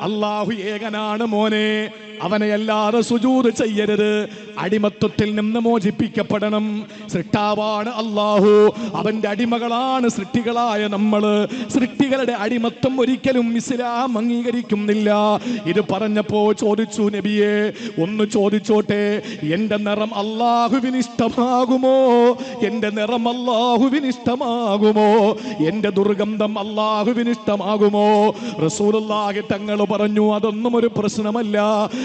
അള്ളാഹു ഏകനാണ് മോനെ. അവനെ അല്ലാതെ സുജൂത് ചെയ്യരുത്. അടിമത്വത്തിൽ നിന്ന് മോചിപ്പിക്കപ്പെടണം. സൃഷ്ടാവാണ് അള്ളാഹു അവന്റെ അടിമകളാണ് സൃഷ്ടികളായ നമ്മൾ സൃഷ്ടികളുടെ അടിമത്വം ഒരിക്കലും ഇസ്ലാം അംഗീകരിക്കുന്നില്ല. ഇത് പറഞ്ഞപ്പോ ചോദിച്ചു നബിയെ ഒന്ന് ചോദിച്ചോട്ടെ എന്റെ നിറം അള്ളാഹുവിന് ഇഷ്ടമാകുമോ? എന്റെ നിറം അള്ളാഹുവിന് ഇഷ്ടമാകുമോ? എന്റെ ദുർഗന്ധം അള്ളാഹുവിന് ഇഷ്ടമാകുമോ? റസൂലുള്ളാഹി തങ്ങൾ പറഞ്ഞു അതൊന്നും ഒരു പ്രശ്നമല്ല.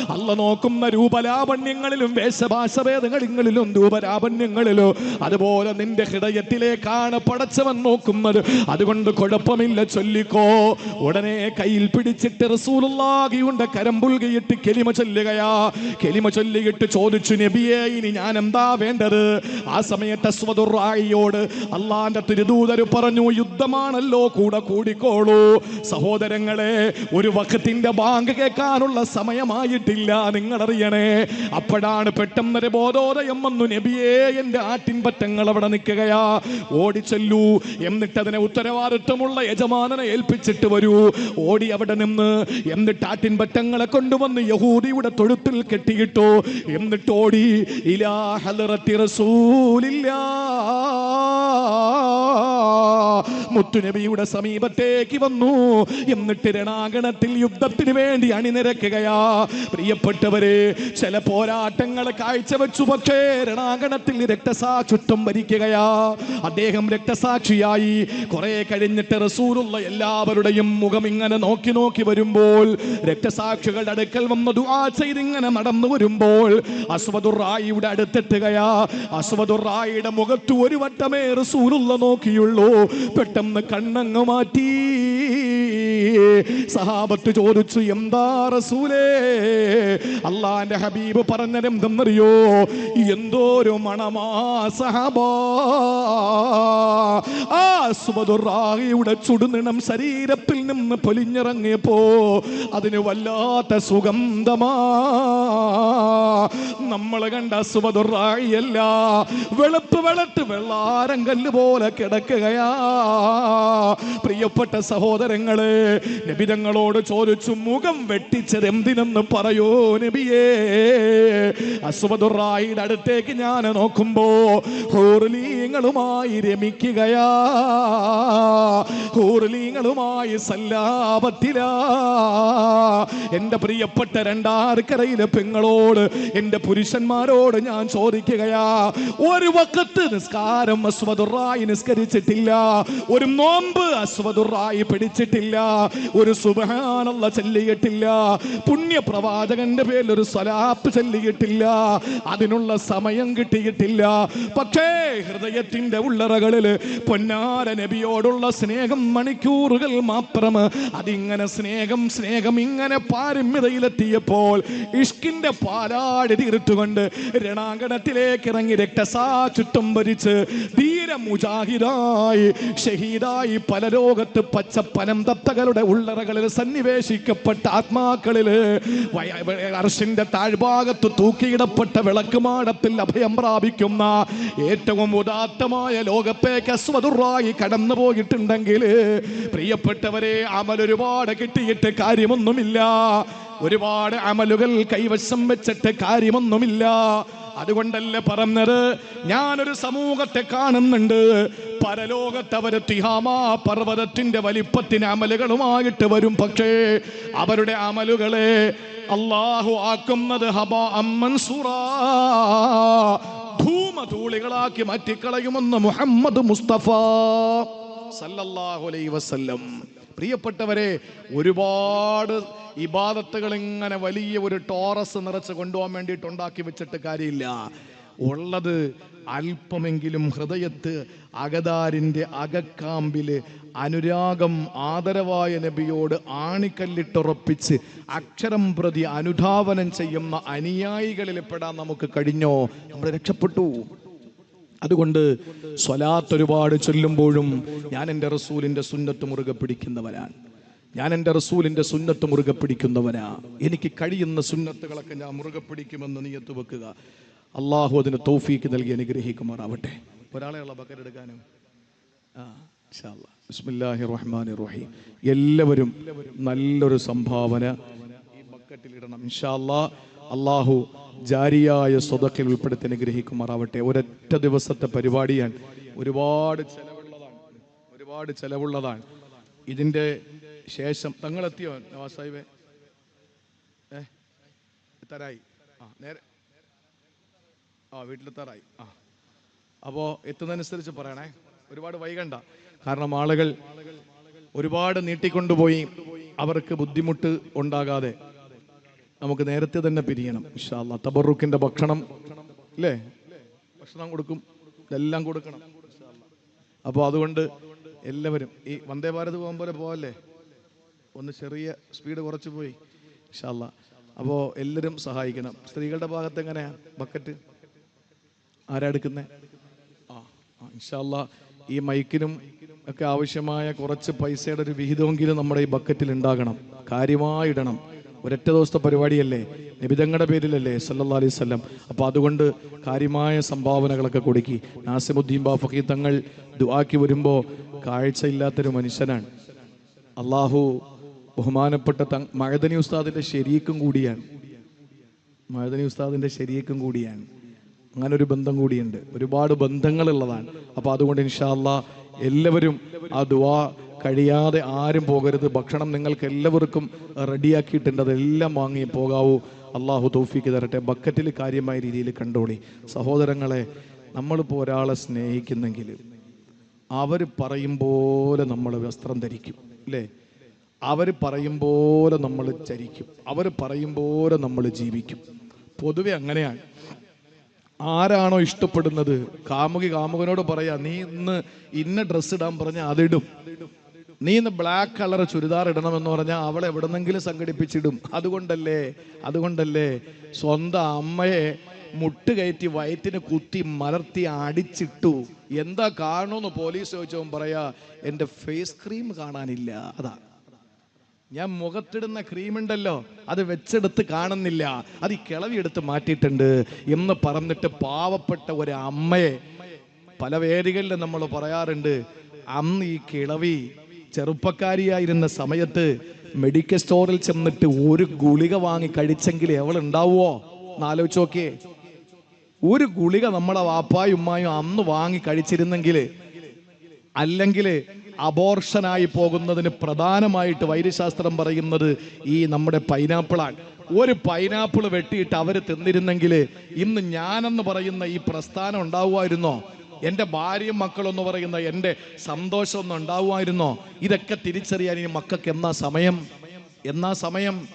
അല്ല നോക്കുന്ന രൂപലാവണ്യങ്ങളിലും വേഷഭാഷഭേദങ്ങളിലും രൂപരാപണ്യങ്ങളിലോ അതുപോലെ നിന്റെ ഹൃദയത്തിലേക്കാണ് പടച്ചവൻ നോക്കുന്നത് അതുകൊണ്ട് കുഴപ്പമില്ല ചൊല്ലിക്കോ. ഉടനെ കയ്യിൽ പിടിച്ചിട്ട് റസൂലുള്ളാഹിയുടെ കരം പുൽകിയിട്ട് കെലിമ ചൊല്ലുകയാ. കെലിമ ചൊല്ലിയിട്ട് ചോദിച്ചു നബിയെ ഇനി ഞാൻ എന്താ വേണ്ടത്? ആ സമയത്ത് അസ്വദുറായിയോട് അള്ളാന്റെ തിരുദൂതര് പറഞ്ഞു യുദ്ധമാണല്ലോ കൂടെ കൂടിക്കോളൂ. സഹോദരങ്ങളെ ഒരു വഖത്തിന്റെ ബാങ്ക് കേൾക്കാനുള്ള സമയമായിട്ടില്ല നിങ്ങളറിയണേ. അപ്പോഴാണ് പെട്ടെന്നൊരു ബോധോദയം വന്നു. നബിയേ എന്റെ ആട്ടിൻ പറ്റങ്ങൾ അവിടെ നിൽക്കുകയാ. ഓടിച്ചെല്ലൂ. എന്നിട്ട് അതിനെ ഉത്തരവാദിത്വമുള്ള യജമാനനെ ഏൽപ്പിച്ചിട്ട് വരൂ. ഓടി അവിടെ നിന്ന് എന്നിട്ട് ആട്ടിൻ പറ്റങ്ങളെ കൊണ്ടുവന്ന് യഹൂദിയുടെ തൊഴുത്തിൽ കെട്ടിയിട്ടു. എന്നിട്ട് ഓടി ഇലാ ഹലറത്തി റസൂലില്ലാ മുത്തുനബിയുടെ സമീപത്തേക്ക് വന്നു. എന്നിട്ട് രണാങ്കണത്തിൽ യുദ്ധത്തിന് വേണ്ടി അണിനിരക്കുകയാ. പ്രിയപ്പെട്ടവരെ ചില പോരാട്ടങ്ങൾ കാഴ്ചവെച്ചു പക്ഷേ രണാങ്കണത്തിൽ രക്തസാക്ഷിത്വം ഭരിക്കുകയാ അദ്ദേഹം രക്തസാക്ഷിയായി. കുറെ കഴിഞ്ഞിട്ട് റസൂലുള്ള എല്ലാവരുടെയും മുഖം ഇങ്ങനെ നോക്കി നോക്കി വരുമ്പോൾ രക്തസാക്ഷികളുടെ അടുക്കൽ വന്ന് ദുആ ചെയ്തിങ്ങനെ നടന്നു വരുമ്പോൾ അസ്വദുറായിയുടെ അടുത്തെത്തുകയാ. അസ്വദുറായിയുടെ മുഖത്തു ഒരു വട്ടമേ റസൂലുള്ള നോക്കിയുള്ളൂ. പെട്ടെന്ന് കണ്ണങ്ങ് മാറ്റി. സഹാബത്ത് ചോദിച്ചു എന്താ റസൂലേ? അള്ളാന്റെ ഹബീബ് പറഞ്ഞതെന്തെന്നറിയോ എന്തോരു മണമാ സഹബാ. ചുടുനിണം ശരീരത്തിൽ നിന്ന് പൊലിഞ്ഞിറങ്ങിയപ്പോ അതിന് വല്ലാത്ത സുഗന്ധമാ. നമ്മൾ കണ്ട സുബദുറായിയല്ല വെളുപ്പ് വെളുത്ത് വെള്ളാരം കല്ല് പോലെ കിടക്കുകയാ. പ്രിയപ്പെട്ട സഹോദരങ്ങളെ നബിതങ്ങളോട് ചോദിച്ചു മുഖം വെട്ടിച്ചത് എന്തിനെന്ന് പറയോ നബിയേ? അസുബദുറായി അടുത്തേക്ക് ഞാൻ നോക്കുമ്പോ ഹൂർലീങ്ങളുമായി രമിക്കുകയാ. ഹൂർലീങ്ങളുമായി സല്ലാപത്തിലാ. എന്റെ പ്രിയപ്പെട്ട രണ്ടാർക്കരയിലെ പെങ്ങളോട് എന്റെ പുരുഷന്മാരോട് ഞാൻ ചോദിക്കുകയാ ഒരു വക്കത്ത് നിസ്കാരം അസ്വദുറായി നിസ്കരിച്ചിട്ടില്ല ഒരു നോമ്പ് അസ്വദുറായി പിടിച്ചിട്ടില്ല ഒരു സുബഹാനുള്ള ചൊല്ലിയിട്ടില്ല. പുണ്യപ്രവാചകന്റെ പേരിൽ ഒരു സ്വലാപ്പ് ചൊല്ലിയിട്ടില്ല. അതിനുള്ള സമയം കിട്ടിയിട്ടില്ല. പക്ഷേ ഹൃദയത്തിന്റെ ഉള്ളറകളിൽ പൊന്നാര നബിയോടുള്ള സ്നേഹം മണിക്കൂറുകൾ മാത്രം. അതിങ്ങനെ സ്നേഹം സ്നേഹം ഇങ്ങനെ പാരമ്യതയിലെത്തിയപ്പോൾ ഇഷ്കിന്റെ പാലാടി തീർത്തുകൊണ്ട് രണാങ്കണത്തിലേക്ക് ഇറങ്ങി രക്തസാ ചുറ്റും ഭരിച്ച് ധീര മുജാഹിദായി ഷഹീദായി പല ലോകത്ത് പനം തത്തകളുടെ ഉള്ളറകളിൽ സന്നിവേശിക്കപ്പെട്ട ആത്മാക്കളിൽ അർഷിന്റെ താഴ്ഭാഗത്ത് തൂക്കിയിടപ്പെട്ട വിളക്കുമാടത്തിൽ അഭയം പ്രാപിക്കുന്ന ഏറ്റവും ഉദാത്തമായ ലോകത്തേക്ക് അസ്വതുറായി കടന്നു പോയിട്ടുണ്ടെങ്കിൽ പ്രിയപ്പെട്ടവരെ അമൽ ഒരുപാട് കിട്ടിയിട്ട് കാര്യമൊന്നുമില്ല. ഒരുപാട് അമലുകൾ കൈവശം വെച്ചിട്ട് കാര്യമൊന്നുമില്ല. അതുകൊണ്ടല്ലേ പറഞ്ഞത്? ഞാനൊരു സമൂഹത്തെ കാണുന്നുണ്ട്. പരലോകത്ത് തിഹാമാ പർവതത്തിന്റെ വലിപ്പത്തിന് അമലുകളുമായിട്ട് വരും. പക്ഷേ അവരുടെ അമലുകളെ അള്ളാഹു ആക്കുന്നത് ഹബ അമ്മൻസുറാ ധൂമധൂളികളാക്കി മാറ്റിക്കളയുമെന്ന് മുഹമ്മദ് മുസ്തഫ സല്ലല്ലാഹു അലൈഹി വസല്ലം. പ്രിയപ്പെട്ടവരെ ഒരുപാട് ഇബാദത്തുകൾ ഇങ്ങനെ വലിയ ഒരു ടോറസ് നിറച്ച് കൊണ്ടുപോകാൻ വേണ്ടിയിട്ട് ഉണ്ടാക്കി വെച്ചിട്ട് കാര്യമില്ല. ഉള്ളത് അല്പമെങ്കിലും ഹൃദയത്ത് അകതാരിന്റെ അകക്കാമ്പിൽ അനുരാഗം ആദരവായ നബിയോട് ആണിക്കല്ലിട്ടുറപ്പിച്ച് അക്ഷരം പ്രതി അനുധാവനം ചെയ്യുന്ന അനുയായികളിൽ പെടാൻ നമുക്ക് കഴിഞ്ഞോ? നമ്മൾ രക്ഷപ്പെട്ടു. അതുകൊണ്ട് സ്വലാത്ത് ഒരുപാട് ചൊല്ലുമ്പോഴും ഞാൻ എന്റെ റസൂലിന്റെ സുന്നത്ത് മുറുകെ പിടിക്കുന്നവരാണ്. ഞാൻ എന്റെ റസൂലിന്റെ സുന്നത്ത് മുറുകെ പിടിക്കുന്നവനാ എനിക്ക് കഴിയുന്ന സുന്നത്തുകളൊക്കെ ഞാൻ മുറുകെ പിടിക്കുമെന്ന് നീയത്ത് വെക്കുക. അള്ളാഹു അതിന് തൗഫീക്ക് നൽകി അനുഗ്രഹിക്കുമാറാവട്ടെ. ഒരാളെയുള്ള ബക്കരെടുക്കാനും ആ. ബിസ്മില്ലാഹിർ റഹ്മാനിർ റഹീം. എല്ലാവരും നല്ലൊരു സംഭാവന ഈ ബക്കറ്റിൽ ഇടണം. ഇൻഷാ അല്ലാ. അള്ളാഹു ജാരിയായ സ്വതക്കിൽ ഉൾപ്പെടുത്തി അനുഗ്രഹിക്കുമാറാവട്ടെ. ഒരൊറ്റ ദിവസത്തെ പരിപാടിയാണ് ഒരുപാട് ചെലവുള്ളതാണ്. ഒരുപാട് ചെലവുള്ളതാണ്. ഇതിന്റെ ശേഷം തങ്ങളെത്തിയോ നവാസ് സാഹിബേ ഏ? എത്താറായി. ആ നേരെ. ആ വീട്ടിലെത്താറായി. ആ. അപ്പോൾ എത്തുന്നതനുസരിച്ച് പറയണേ. ഒരുപാട് വൈകണ്ട. കാരണം ആളുകൾ ഒരുപാട് നീട്ടിക്കൊണ്ടുപോയി. അവർക്ക് ബുദ്ധിമുട്ട് ഉണ്ടാകാതെ. നമുക്ക് നേരത്തെ തന്നെ പിരിയണം ഇഷാല്ല തബറുക്കിന്റെ ഭക്ഷണം അല്ലേ ഭക്ഷണം കൊടുക്കും ഇതെല്ലാം കൊടുക്കണം അപ്പോൾ അതുകൊണ്ട് എല്ലാവരും ഈ വന്ദേ ഭാരത് പോകാൻ പോലെ പോവല്ലേ? ഒന്ന് ചെറിയ സ്പീഡ് കുറച്ച് പോയി ഇഷാല്ല അപ്പോൾ എല്ലാവരും സഹായിക്കണം. സ്ത്രീകളുടെ ഭാഗത്ത് എങ്ങനെയാ? ബക്കറ്റ്? ആരാ എടുക്കുന്നേ? ആ ഇൻഷാല്ല ഈ മൈക്കിനും ഒക്കെ ആവശ്യമായ കുറച്ച് പൈസയുടെ ഒരു വിഹിതമെങ്കിലും നമ്മുടെ ഈ ബക്കറ്റിൽ ഉണ്ടാകണം. കാര്യമായി ഇടണം ഒരൊറ്റ ദിവസത്തെ പരിപാടിയല്ലേ? നിബിതങ്ങളുടെ പേരിലല്ലേ സല്ലാ അലൈഹി വസല്ലം. അപ്പോൾ അതുകൊണ്ട് കാര്യമായ സംഭാവനകളൊക്കെ കൊടുക്കി. നാസിമുദ്ദീൻ ബാഫക്കി തങ്ങൾ ദുആക്കി വരുമ്പോൾ കാഴ്ചയില്ലാത്തൊരു മനുഷ്യനാണ്. അള്ളാഹു ബഹുമാനപ്പെട്ട തങ് മഴദനി ഉസ്താദിന്റെ ശരീക്കും കൂടിയാണ്. മഴദനി ഉസ്താദിന്റെ ശരീക്കും കൂടിയാണ്. അങ്ങനെ ഒരു ബന്ധം കൂടിയുണ്ട്. ഒരുപാട് ബന്ധങ്ങളുള്ളതാണ്. അപ്പോൾ അതുകൊണ്ട് ഇൻഷാല്ല എല്ലാവരും ആ ദുവാ കഴിയാതെ ആരും പോകരുത്. ഭക്ഷണം നിങ്ങൾക്ക് എല്ലാവർക്കും റെഡിയാക്കിയിട്ടുണ്ട്. അതെല്ലാം വാങ്ങി പോകാവൂ. അള്ളാഹു തോഫിക്ക് തരട്ടെ. ബക്കറ്റിൽ കാര്യമായ രീതിയിൽ കണ്ടോളി. സഹോദരങ്ങളെ നമ്മളിപ്പോൾ ഒരാളെ സ്നേഹിക്കുന്നെങ്കിൽ അവർ പറയും പോലെ നമ്മൾ വസ്ത്രം ധരിക്കും അല്ലേ? അവർ പറയും പോലെ നമ്മൾ ചരിക്കും. അവർ പറയും പോലെ നമ്മൾ ജീവിക്കും. പൊതുവെ അങ്ങനെയാണ്. ആരാണോ ഇഷ്ടപ്പെടുന്നത് കാമുകി കാമുകനോട് പറയാ നീ ഇന്ന് ഇന്ന ഡ്രസ്സ് ഇടാൻ പറഞ്ഞാൽ അതിടും. നീ ഇന്ന് ബ്ലാക്ക് കളർ ചുരിദാർ ഇടണമെന്ന് പറഞ്ഞാൽ അവളെ എവിടെന്നെങ്കിലും സംഘടിപ്പിച്ചിടും. അതുകൊണ്ടല്ലേ? അതുകൊണ്ടല്ലേ? സ്വന്തം അമ്മയെ മുട്ട് കയറ്റി വയറ്റിന് കുത്തി മലർത്തി അടിച്ചിട്ടു. എന്താ കാണുമെന്ന് പോലീസ് ചോദിച്ചവൻ പറയാ എന്റെ ഫേസ് ക്രീം കാണാനില്ല. അതാ. ഞാൻ മുഖത്തിടുന്ന ക്രീമുണ്ടല്ലോ അത് വെച്ചെടുത്ത് കാണുന്നില്ല. അത് ഈ കിളവി എടുത്ത് മാറ്റിയിട്ടുണ്ട് എന്ന് പറഞ്ഞിട്ട് പാവപ്പെട്ട ഒരു അമ്മയെ പല വേദികളിലും നമ്മൾ പറയാറുണ്ട് അന്ന് ഈ കിളവി ചെറുപ്പക്കാരിയായിരുന്ന സമയത്ത് മെഡിക്കൽ സ്റ്റോറിൽ ചെന്നിട്ട് ഒരു ഗുളിക വാങ്ങി കഴിച്ചെങ്കിൽ എവൾ ഉണ്ടാവുമോ എന്നാലോചിച്ച് നോക്കിയേ. ഒരു ഗുളിക നമ്മളെ വാപ്പായും ഉമ്മായും അന്ന് വാങ്ങി കഴിച്ചിരുന്നെങ്കിൽ അല്ലെങ്കിൽ അബോർഷനായി പോകുന്നതിന് പ്രധാനമായിട്ട് വൈദ്യശാസ്ത്രം പറയുന്നത് ഈ നമ്മുടെ പൈനാപ്പിളാണ് ഒരു പൈനാപ്പിൾ വെട്ടിയിട്ട് അവർ തിന്നിരുന്നെങ്കിൽ ഇന്ന് ഞാനെന്ന് പറയുന്ന ഈ പ്രസ്ഥാനം ഉണ്ടാവുമായിരുന്നോ? എന്റെ ഭാര്യയും മക്കളെന്ന് പറയുന്ന എന്റെ സന്തോഷമൊന്നും ഉണ്ടാവുമായിരുന്നോ? ഇതൊക്കെ തിരിച്ചറിയാൻ ഈ മക്കൾക്ക് എന്നാ സമയം? എന്നാ സമയം?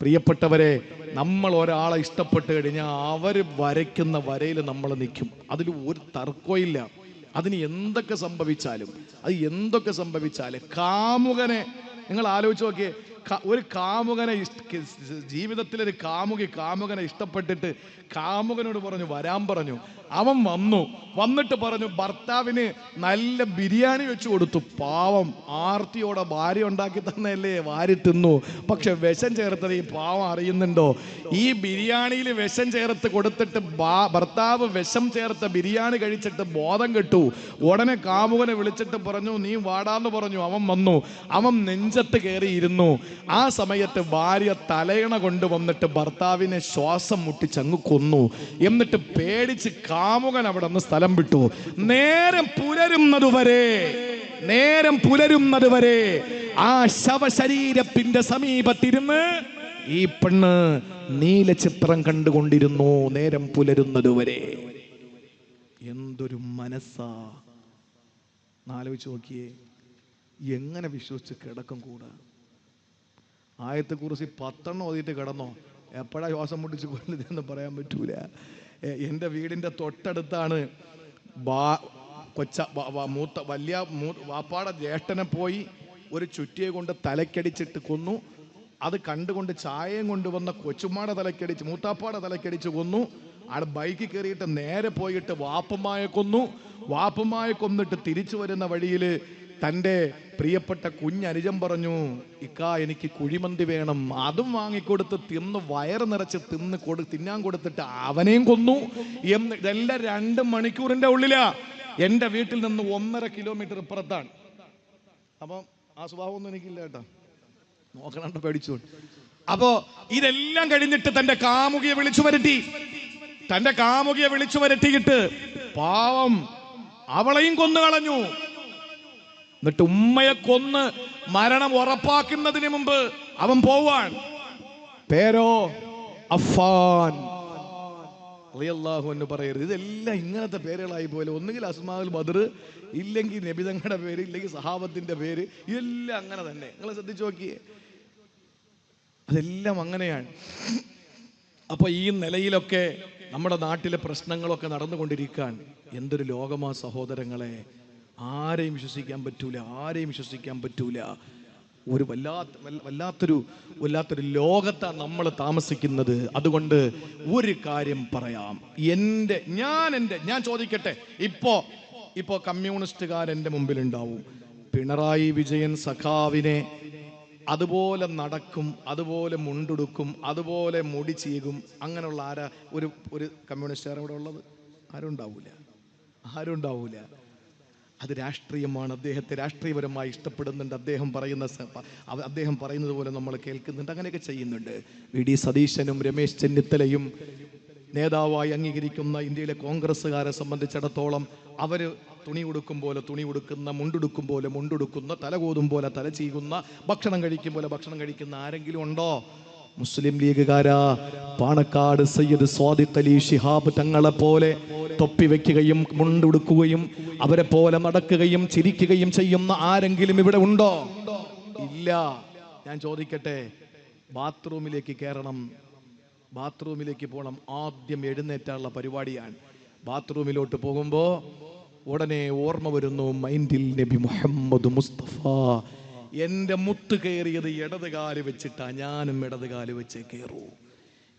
പ്രിയപ്പെട്ടവരെ നമ്മൾ ഒരാളെ ഇഷ്ടപ്പെട്ട് കഴിഞ്ഞാൽ അവർ വരയ്ക്കുന്ന വരയിൽ നമ്മൾ നിൽക്കും. അതിൽ ഒരു തർക്കമില്ല അതിന് എന്തൊക്കെ സംഭവിച്ചാലും അത് എന്തൊക്കെ സംഭവിച്ചാലും കാമുകനെ നിങ്ങൾ ആലോചിച്ച് നോക്കിയേ ഒരു കാമുകനെ ജീവിതത്തിൽ ഒരു കാമുകി കാമുകനെ ഇഷ്ടപ്പെട്ടിട്ട് കാമുകനോട് പറഞ്ഞു വരാൻ പറഞ്ഞു. അവൻ വന്നു. വന്നിട്ട് പറഞ്ഞു ഭർത്താവിന് നല്ല ബിരിയാണി വെച്ചു കൊടുത്തു. പാവം ആർത്തിയോടെ ഭാര്യ ഉണ്ടാക്കി തന്നല്ലേ വാരി തിന്നു. പക്ഷെ വിഷം ചേർത്തത് ഈ പാവം അറിയുന്നുണ്ടോ? ഈ ബിരിയാണിയിൽ വിഷം ചേർത്ത് കൊടുത്തിട്ട് ഭർത്താവ് വിഷം ചേർത്ത ബിരിയാണി കഴിച്ചിട്ട് ബോധം കെട്ടു. ഉടനെ കാമുകനെ വിളിച്ചിട്ട് പറഞ്ഞു നീ വാടാന്ന് പറഞ്ഞു. അവൻ വന്നു. അവൻ നെഞ്ചത്ത് കയറി ഇരുന്നു ആ സമയത്ത് ഭാര്യ തലയണ കൊണ്ടുവന്നിട്ട് ഭർത്താവിനെ ശ്വാസം മുട്ടിച്ചങ്ങ് കൊന്നു. എന്നിട്ട് പേടിച്ച് കാമുകൻ അവിടെ നിന്ന് സ്ഥലം വിട്ടു. നേരം പുലരുന്നത് വരെ നേരം പുലരുന്നത് വരെ ആ ശവശരീരത്തിന്റെ സമീപത്തിരുന്ന് ഈ പെണ്ണ് നീല ചിത്രം കണ്ടുകൊണ്ടിരുന്നു നേരം പുലരുന്നത് വരെ. എന്തൊരു മനസ്സാ. ആലോചിച്ച് നോക്കിയേ എങ്ങനെ വിശ്വസിച്ച് കിടക്കും കൂടാ? ആയത്തെ കുറിച്ച് പത്തെണ്ണം ഓതിയിട്ട് കിടന്നോ? എപ്പോഴാ ശ്വാസം മുട്ടിച്ച് കൊല്ലുന്നതെന്ന് പറയാൻ പറ്റൂല. എന്റെ വീടിന്റെ തൊട്ടടുത്താണ് ബാ കൊച്ച മൂത്ത വലിയ മൂ- വാപ്പാടെ ജ്യേഷ്ഠനെ പോയി ഒരു ചുറ്റിയെ കൊണ്ട് തലക്കടിച്ചിട്ട് കൊന്നു. അത് കണ്ടുകൊണ്ട് ചായയും കൊണ്ടുവന്ന കൊച്ചുമ്മാടെ തലക്കടിച്ച് മൂത്താപ്പാടെ തലക്കടിച്ച് കൊന്നു. അവിടെ ബൈക്കിൽ കയറിയിട്ട് നേരെ പോയിട്ട് വാപ്പമ്മായെ കൊന്നു. വാപ്പമ്മായെ കൊന്നിട്ട് തിരിച്ചു വരുന്ന വഴിയിൽ തന്റെ പ്രിയപ്പെട്ട കുഞ്ഞനുജൻ പറഞ്ഞു ഇക്കാ എനിക്ക് കുഴിമന്തി വേണം. അതും വാങ്ങിക്കൊടുത്ത് തിന്ന് വയറ് നിറച്ച് തിന്ന് കൊടു തിന്നാൻ കൊടുത്തിട്ട് അവനെയും കൊന്നു. എന്ന് ഇതെല്ലാം രണ്ട് മണിക്കൂറിന്റെ ഉള്ളിലാ. എന്റെ വീട്ടിൽ നിന്ന് ഒന്നര കിലോമീറ്റർ ഇപ്പുറത്താണ്. അപ്പം ആ സ്വഭാവമൊന്നും എനിക്കില്ല കേട്ടോ. നോക്കണണ്ട പേടിച്ചു അപ്പോ ഇതെല്ലാം കഴിഞ്ഞിട്ട് തന്റെ കാമുകിയെ വിളിച്ചു വരുത്തി. തന്റെ കാമുകിയെ വിളിച്ചു വരുത്തിയിട്ട് പാവം അവളെയും കൊന്നു കളഞ്ഞു എന്നിട്ട് ഉമ്മയെ കൊന്ന് മരണം ഉറപ്പാക്കുന്നതിന് മുമ്പ് അവൻ പോവാൻ. പേരോ? അഫാൻ റളിയല്ലാഹു എന്ന് പറയരുത്. ഇതെല്ലാം ഇങ്ങനത്തെ പേരുകളായി പോലെ ഒന്നുകിൽ അസ്മാഉൽ ബദർ ഇല്ലെങ്കിൽ നബിതങ്ങളുടെ പേര് ഇല്ലെങ്കിൽ സഹാബത്തിന്റെ പേര് ഇതെല്ലാം അങ്ങനെ തന്നെ. നിങ്ങൾ ശ്രദ്ധിച്ചു നോക്കിയേ. അതെല്ലാം അങ്ങനെയാണ്. അപ്പൊ ഈ നിലയിലൊക്കെ നമ്മുടെ നാട്ടിലെ പ്രശ്നങ്ങളൊക്കെ നടന്നുകൊണ്ടിരിക്കാൻ എന്തൊരു ലോകമാ സഹോദരങ്ങളെ. ആരെയും വിശ്വസിക്കാൻ പറ്റൂല ആരെയും വിശ്വസിക്കാൻ പറ്റൂല. ഒരു വല്ലാത്ത വല്ല- വല്ലാത്തൊരു വല്ലാത്തൊരു ലോകത്താണ് നമ്മൾ താമസിക്കുന്നത്. അതുകൊണ്ട് ഒരു കാര്യം പറയാം. എന്റെ ഞാൻ എന്റെ ഞാൻ ചോദിക്കട്ടെ. ഇപ്പോ ഇപ്പോ കമ്മ്യൂണിസ്റ്റുകാർ എന്റെ മുമ്പിലുണ്ടാവും. പിണറായി വിജയൻ സഖാവിനെ അതുപോലെ നടക്കും അതുപോലെ മുണ്ടുടുക്കും അതുപോലെ മുടി ചെയ്യും അങ്ങനെയുള്ള ആരാ ഒരു ഒരു കമ്മ്യൂണിസ്റ്റുകാരും ഇവിടെ ഉള്ളത്? ആരും ഉണ്ടാവൂല ആരും ഉണ്ടാവൂല അത് രാഷ്ട്രീയമാണ്. അദ്ദേഹത്തെ രാഷ്ട്രീയപരമായി ഇഷ്ടപ്പെടുന്നുണ്ട്. അദ്ദേഹം പറയുന്ന അദ്ദേഹം പറയുന്നത് പോലെ നമ്മൾ കേൾക്കുന്നുണ്ട്. അങ്ങനെയൊക്കെ ചെയ്യുന്നുണ്ട്. വി. ഡി. സതീശനും രമേശ് ചെന്നിത്തലയും നേതാവായി അംഗീകരിക്കുന്ന ഇന്ത്യയിലെ കോൺഗ്രസ്സുകാരെ സംബന്ധിച്ചിടത്തോളം അവർ തുണി ഉടുക്കും പോലെ തുണി ഉടുക്കുന്ന മുണ്ടുടുക്കും പോലെ മുണ്ടുടുക്കുന്ന തലകോതും പോലെ തല ചെയ്യുന്ന ഭക്ഷണം കഴിക്കും പോലെ ഭക്ഷണം കഴിക്കുന്ന ആരെങ്കിലും ഉണ്ടോ? മുസ്ലിം ലീഗുകാരാ പാണക്കാട് സയ്യിദ് സ്വാദിഖ് അലി ഷിഹാബ് തങ്ങളെ പോലെ തൊപ്പി വെക്കുകയും മുണ്ടുടുക്കുകയും അവരെ പോലെ നടക്കുകയും ചിരിക്കുകയും ചെയ്യുന്ന ആരെങ്കിലും ഇവിടെ ഉണ്ടോ? ഇല്ല. ഞാൻ ചോദിക്കട്ടെ ബാത്റൂമിലേക്ക് കയറണം. ബാത്റൂമിലേക്ക് പോകണം ആദ്യം എഴുന്നേറ്റാനുള്ള പരിപാടിയാണ്. ബാത്റൂമിലോട്ട് പോകുമ്പോൾ ഉടനെ ഓർമ്മ വരുന്നു മൈൻഡിൽ നബി മുഹമ്മദ് മുസ്തഫ എന്റെ മുത്ത് കയറിയത് ഇടത് കാൽ വെച്ചിട്ടാ ഞാനും ഇടത് കാൽ വെച്ച് കയറൂ.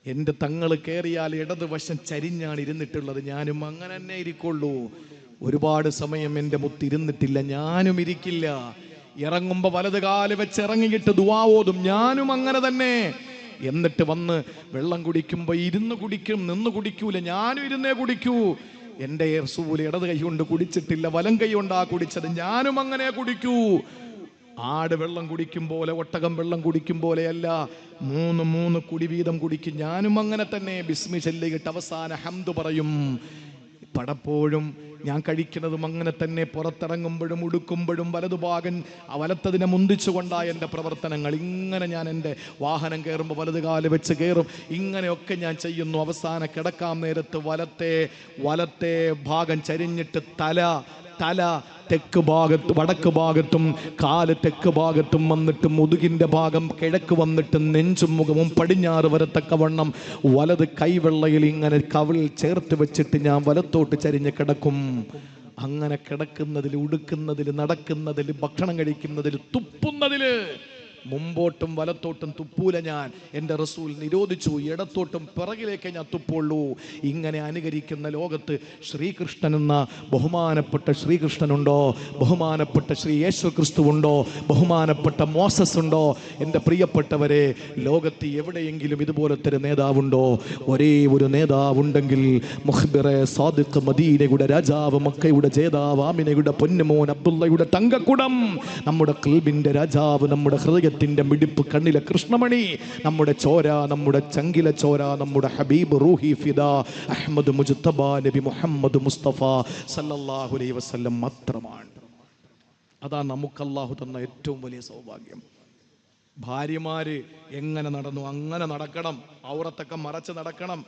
എന്റെ തങ്ങൾ കയറിയാൽ ഇടത് വശം ചരിഞ്ഞാണ് ഇരുന്നിട്ടുള്ളത്. ഞാനും അങ്ങനെ തന്നെ ഇരിക്കുള്ളൂ. ഒരുപാട് സമയം എന്റെ മുത്ത് ഇരുന്നിട്ടില്ല. ഞാനും ഇരിക്കില്ല. ഇറങ്ങുമ്പോൾ വലത് കാൽ വെച്ച് ഇറങ്ങിയിട്ട് ദുവാവോതും ഞാനും അങ്ങനെ തന്നെ. എന്നിട്ട് വന്ന് വെള്ളം കുടിക്കുമ്പോൾ ഇരുന്ന് കുടിക്കും. നിന്ന് കുടിക്കൂല. ഞാനും ഇരുന്നേ കുടിക്കൂ. എന്റെ റസൂൽ ഇടത് കൈ കൊണ്ട് കുടിച്ചിട്ടില്ല. വലം കൈ കൊണ്ടാ കുടിച്ചത്. ഞാനും അങ്ങനെ കുടിക്കൂ. ആട് വെള്ളം കുടിക്കും പോലെ ഒട്ടകം വെള്ളം കുടിക്കും പോലെയല്ല മൂന്ന് മൂന്ന് കുടി വീതം കുടിക്കും. ഞാനും അങ്ങനെ തന്നെ ബിസ്മി ചൊല്ലിയിട്ട് അവസാന ഹംദ് പറയും. പടപ്പോഴും ഞാൻ കഴിക്കുന്നതും അങ്ങനെ തന്നെ പുറത്തിറങ്ങുമ്പോഴും ഉടുക്കുമ്പോഴും വലതുഭാഗൻ ആ വലത്തതിനെ മുന്തിച്ചുകൊണ്ടായ എന്റെ പ്രവർത്തനങ്ങൾ. ഇങ്ങനെ ഞാൻ എന്റെ വാഹനം കയറുമ്പോൾ വലത് കാൽ വെച്ച് കയറും. ഇങ്ങനെയൊക്കെ ഞാൻ ചെയ്യുന്നു. അവസാന കിടക്കാൻ നേരത്ത് വലത്തെ വലത്തെ ഭാഗം ചരിഞ്ഞിട്ട് തല തല തെക്ക് ഭാഗത്ത് വടക്ക് ഭാഗത്തും കാൽ തെക്ക് ഭാഗത്തും വന്നിട്ട് മുതുകിന്റെ ഭാഗം കിഴക്ക് വന്നിട്ട് നെഞ്ചും മുഖവും പടിഞ്ഞാറ് വരത്തക്കവണ്ണം വലത് കൈവെള്ളയിൽ ഇങ്ങനെ കവിളിൽ ചേർത്ത് വെച്ചിട്ട് ഞാൻ വലത്തോട്ട് ചരിഞ്ഞ് കിടക്കും. അങ്ങനെ കിടക്കുന്നതിൽ ഉടുക്കുന്നതിൽ നടക്കുന്നതിൽ ഭക്ഷണം കഴിക്കുന്നതിൽ തുപ്പുന്നതിൽ മുമ്പോട്ടും വലത്തോട്ടും തുപ്പൂല ഞാൻ. എന്റെ റസൂൽ നിരോധിച്ചു. ഇടത്തോട്ടും പിറകിലേക്ക് ഞാൻ തുപ്പുള്ളൂ. ഇങ്ങനെ അനുകരിക്കുന്ന ലോകത്ത് ശ്രീകൃഷ്ണൻ എന്ന ബഹുമാനപ്പെട്ട ശ്രീകൃഷ്ണനുണ്ടോ? ബഹുമാനപ്പെട്ട ശ്രീ യേശു ക്രിസ്തു ഉണ്ടോ ബഹുമാനപ്പെട്ട മോസസ് ഉണ്ടോ എന്റെ പ്രിയപ്പെട്ടവരെ ലോകത്ത് എവിടെയെങ്കിലും ഇതുപോലത്തെ ഒരു നേതാവുണ്ടോ? ഒരേ ഒരു നേതാവുണ്ടെങ്കിൽ മുഹബിറെ സാദിഖ് മദീനയുടെ രാജാവ് മക്കയുടെ ജേതാവ് ആമിനയുടെ പൊന്നുമോൻ അബ്ദുള്ളയുടെ തങ്കക്കുടം. നമ്മുടെ കൽബിന്റെ രാജാവ് നമ്മുടെ ഹൃദയത്തിന്റെ മിടിപ്പ് കണ്ണിലെ കൃഷ്ണമണി. നമ്മുടെ ചോര നമ്മുടെ ചങ്കില ചോര നമ്മുടെ ഹബീബ് റൂഹി ഫിദ അഹമ്മദ് മുജുത്തബ നബി മുഹമ്മദ് മുസ്തഫ സല്ലല്ലാഹു അലൈഹി വസല്ലം മാത്രമാണ്. അതാ നമുക്ക് അള്ളാഹു തന്ന ഏറ്റവും വലിയ സൗഭാഗ്യം. ഭാര്യമാര് എങ്ങനെ നടന്നു? അങ്ങനെ നടക്കണം. ഔറത്തൊക്കെ മറച്ച് നടക്കണം.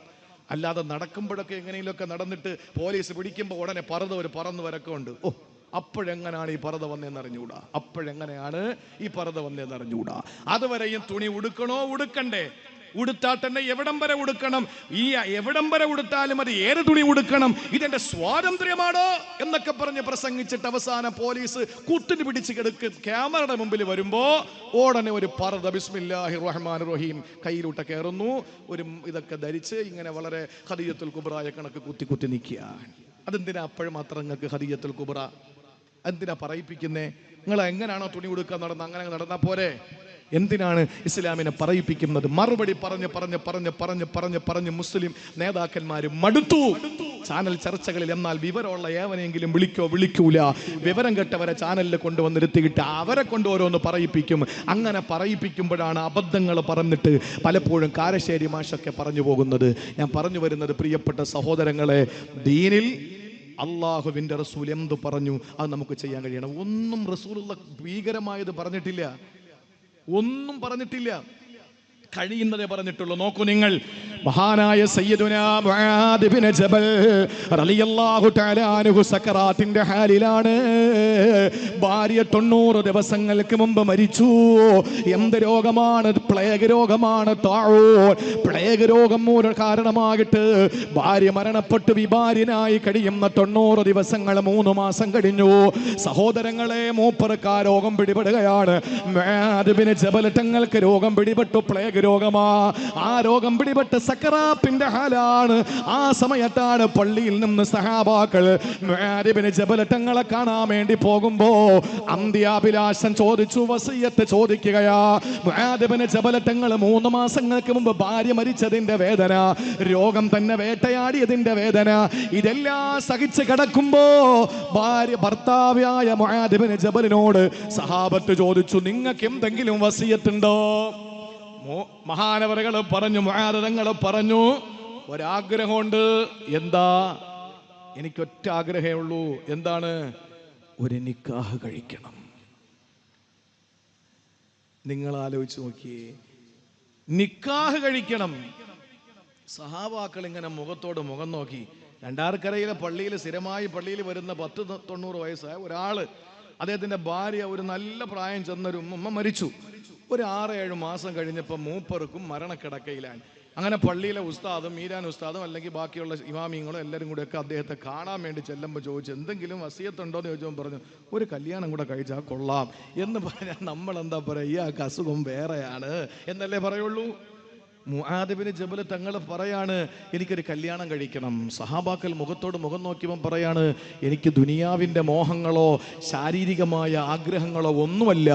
അല്ലാതെ നടക്കുമ്പോഴൊക്കെ എങ്ങനെയെങ്കിലുമൊക്കെ നടന്നിട്ട് പോലീസ് പിടിക്കുമ്പോൾ ഉടനെ പറന്ന് ഒരു പറന്ന് വരക്കുണ്ട് ഓ അപ്പോഴെങ്ങനെയാണ് ഈ പറത വന്നതെന്ന് അറിഞ്ഞുകൂടാ? അപ്പോഴെങ്ങനെയാണ് ഈ പറത വന്നതെന്ന് അതുവരെയും തുണി ഉടുക്കണോ? ഉടുക്കണ്ടേ. ഉടുത്താൽ തന്നെ എവിടം വരെ ഉടുക്കണം? ഈ എവിടം വരെ ഉടുത്താലും അത് ഏത് തുണി ഉടുക്കണം? ഇതെന്റെ സ്വാതന്ത്ര്യമാണോ? എന്നൊക്കെ പറഞ്ഞ് പ്രസംഗിച്ചിട്ട് അവസാന പോലീസ് കുത്തിന് പിടിച്ച് കിടക്ക് ക്യാമറയുടെ മുമ്പിൽ വരുമ്പോ ഉടനെ ഒരു പറത ബിസ്മില്ലാഹി റഹ്മാൻ റഹീം കയ്യിലൂട്ട കയറുന്നു. ഒരു ഇതൊക്കെ ധരിച്ച് ഇങ്ങനെ വളരെ ഹദീയത്തുൽ കുബ്രായ കണക്ക് കുത്തി കുത്തി നിൽക്കുക അതെന്തിനാ അപ്പോഴും മാത്രം നിങ്ങൾക്ക് ഹദീയത്തുൽ കുബ്ര? എന്തിനാ പറയിപ്പിക്കുന്നേ? നിങ്ങൾ എങ്ങനെയാണോ തുണി കൊടുക്കാൻ നടന്ന അങ്ങനെ നടന്ന പോരെ? എന്തിനാണ് ഇസ്ലാമിനെ പറയിപ്പിക്കുന്നത്? മറുപടി പറഞ്ഞ് പറഞ്ഞ് പറഞ്ഞ് പറഞ്ഞ് പറഞ്ഞ് പറഞ്ഞ് മുസ്ലിം നേതാക്കന്മാർ മടുത്തു. ചാനൽ ചർച്ചകളിൽ എന്നാൽ വിവരമുള്ള ഏവനെങ്കിലും വിളിക്കോ വിളിക്കൂല. വിവരം കെട്ടവരെ ചാനലിൽ കൊണ്ടുവന്നിരുത്തിയിട്ട് അവരെ കൊണ്ട് ഓരോന്ന് പറയിപ്പിക്കും. അങ്ങനെ പറയിപ്പിക്കുമ്പോഴാണ് അബദ്ധങ്ങൾ പറഞ്ഞിട്ട് പലപ്പോഴും കാരശ്ശേരി മാഷൊക്കെ പറഞ്ഞു പോകുന്നത്. ഞാൻ പറഞ്ഞു വരുന്നത് പ്രിയപ്പെട്ട സഹോദരങ്ങളെ ദീനിൽ അള്ളാഹുവിന്റെ റസൂൽ എന്ത് പറഞ്ഞു? അത് നമുക്ക് ചെയ്യാൻ കഴിയണം. ഒന്നും റസൂലുള്ള ഭീകരമായത് പറഞ്ഞിട്ടില്ല. ഒന്നും പറഞ്ഞിട്ടില്ല. കഴിയുന്നതേ പറഞ്ഞിട്ടുള്ളൂ. നോക്കൂ നിങ്ങൾ. മഹാനായ സയ്യിദുനാ മുആദ് ബിൻ ജബൽ സക്കറാത്തിന്റെ ഹാലിലാണ്. ഭാര്യ തൊണ്ണൂറ് ദിവസങ്ങൾക്ക് മുമ്പ് മരിച്ചു. എന്ത് രോഗമാണ്? പ്ലേഗ് രോഗമാണ്. താഴോ. പ്ലേഗ് രോഗം മൂലം കാരണമാകിട്ട് ഭാര്യ മരണപ്പെട്ട്. വിഭാര്യനായി കഴിയുന്ന തൊണ്ണൂറ് ദിവസങ്ങൾ മൂന്ന് മാസം കഴിഞ്ഞു. സഹോദരങ്ങളെ മൂപ്പർക്ക് ആ രോഗം പിടിപെടുകയാണ്. ജബൽ തങ്ങൾക്ക് രോഗം പിടിപെട്ടു. പ്ലേഗ് രോഗമാ. ആ രോഗം പിടിപെട്ട് സക്കറാപ്പിന്റെ ഹാലാണ്. ആ സമയത്താണ് പള്ളിയിൽ നിന്ന് സഹാബാക്കൾ ജബലട്ടങ്ങളെ കാണാൻ വേണ്ടി പോകുമ്പോ അന്ത്യാഭിലാഷം ചോദിച്ചു വസീയത്ത് ചോദിക്കുകയാ മുആദ് ബിൻ മൂന്ന് മാസങ്ങൾക്ക് മുമ്പ് ഭാര്യ മരിച്ചതിന്റെ വേദന രോഗം തന്നെ വേട്ടയാടിയതിന്റെ വേദന ഇതെല്ലാം സഹിച്ച് കിടക്കുമ്പോ ഭാര്യ ഭർത്താവായ മൊയാദിപന് ജബലിനോട് സഹാബത്ത് ചോദിച്ചു നിങ്ങൾക്ക് എന്തെങ്കിലും വസീയത്തുണ്ടോ? മഹാനവറുകൾ പറഞ്ഞു മഹാരഥങ്ങൾ പറഞ്ഞു ഒരാഗ്രഹമുണ്ട്. എന്താ? എനിക്കൊറ്റ ആഗ്രഹമേ ഉള്ളൂ. എന്താണ്? ഒരു നിക്കാഹ് കഴിക്കണം. നിങ്ങൾ ആലോചിച്ച് നോക്കിയേ. നിക്കാഹ് കഴിക്കണം. സഹാവാക്കൾ ഇങ്ങനെ മുഖത്തോട് മുഖം നോക്കി. രണ്ടാർക്കരയിലെ പള്ളിയിൽ സ്ഥിരമായി പള്ളിയിൽ വരുന്ന പത്ത് തൊണ്ണൂറ് വയസ്സായ ഒരാൾ അദ്ദേഹത്തിന്റെ ഭാര്യ ഒരു നല്ല പ്രായം ചെന്നൊരു ഉമ്മ മരിച്ചു. ഒരു ആറ് ഏഴ് മാസം കഴിഞ്ഞപ്പോൾ മൂപ്പർക്കും മരണക്കിടക്കയിലാണ് അങ്ങനെ പള്ളിയിലെ ഉസ്താദും മീരാൻ ഉസ്താദും അല്ലെങ്കിൽ ബാക്കിയുള്ള ഇമാമിങ്ങളും എല്ലാവരും കൂടെയൊക്കെ അദ്ദേഹത്തെ കാണാൻ വേണ്ടി ചെല്ലുമ്പോൾ ചോദിച്ചു എന്തെങ്കിലും വസീയത്തുണ്ടോ? എന്ന് ചോദിച്ചപ്പോൾ പറഞ്ഞു ഒരു കല്യാണം കൂടെ കഴിച്ചാൽ കൊള്ളാം. എന്ന് പറഞ്ഞാൽ നമ്മൾ എന്താ പറയുക ഈ അസുഖം വേറെയാണ് എന്നല്ലേ പറയുള്ളൂ. മുആദിബിന് ജബൽ തങ്ങൾ പറയാണ് എനിക്കൊരു കല്യാണം കഴിക്കണം. സഹാബാക്കൾ മുഖത്തോട് മുഖം നോക്കിയപ്പോൾ പറയാണ് എനിക്ക് ദുനിയാവിന്റെ മോഹങ്ങളോ ശാരീരികമായ ആഗ്രഹങ്ങളോ ഒന്നുമല്ല.